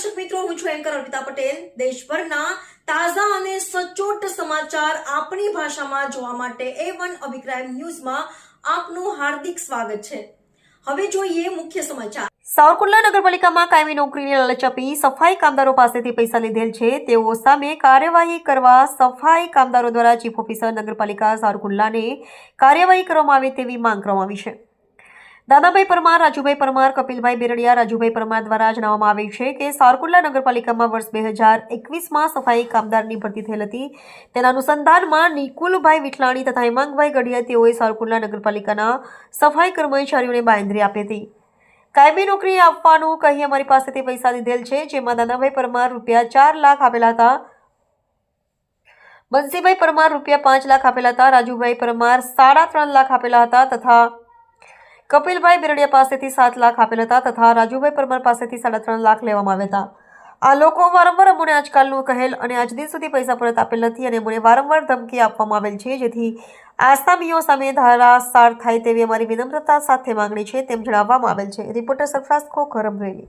દર્શક મિત્રો, હું છું એન્કર અર્પિતા પટેલ. દેશભરના તાજા અને સચોટ સમાચાર આપણી ભાષામાં જોવા માટે એ વન અભિપ્રાય ન્યૂઝમાં આપનું હાર્દિક સ્વાગત છે. હવે જોઈએ મુખ્ય સમાચાર. સાવરકુંડલા નગરપાલિકામાં કાયમી નોકરીની લાલચ આપી સફાઈ કામદારો પાસેથી પૈસા લીધેલ છે. તેઓ સામે કાર્યવાહી કરવા સફાઈ કામદારો દ્વારા ચીફ ઓફિસર નગરપાલિકા સાવરકુંડલાને કાર્યવાહી કરવામાં આવે તેવી માંગ કરવામાં આવી છે. દાદાભાઈ પરમાર, રાજુભાઈ પરમાર, કપિલભાઈ બેરડિયા, રાજુભાઈ પરમાર દ્વારા જણાવવામાં આવ્યું છે કે સારકુંડલા નગરપાલિકામાં વર્ષ બે હજાર એકવીસમાં સફાઈ કામદારની ભરતી થયેલ હતી. તેના અનુસંધાનમાં નિકુલભાઈ વિઠલાણી તથા હેમાંગભાઈ ગઢિયા તેઓએ સારકુંડલા નગરપાલિકાના સફાઈ કર્મચારીઓને બાંયધરી આપી હતી. કાયમી નોકરી આપવાનું કહી અમારી પાસેથી પૈસા લીધેલ છે, જેમાં દાદાભાઈ પરમાર રૂપિયા ચાર લાખ આપેલા હતા. બંસીભાઈ પરમાર રૂપિયા પાંચ લાખ આપેલા હતા, રાજુભાઈ પરમાર સાડા ત્રણ લાખ આપેલા હતા તથા કપિલભાઈ બિરડિયા પાસેથી સાત લાખ આપેલ હતા તથા રાજુભાઈ પરમાર પાસેથી સાડા ત્રણ લાખ લેવામાં આવ્યા હતા. આ લોકો વારંવાર અમને આજકાલનું કહેલ અને આજ દિન સુધી પૈસા પરત આપેલ નથી અને મને વારંવાર ધમકી આપવામાં આવેલ છે, જેથી આસામીઓ સામે ધારાસાર થાય તેવી અમારી વિનમ્રતા સાથે માંગણી છે તેમ જણાવવામાં આવેલ છે. રિપોર્ટર સરફરાઝ ખોખર, અમરેલી.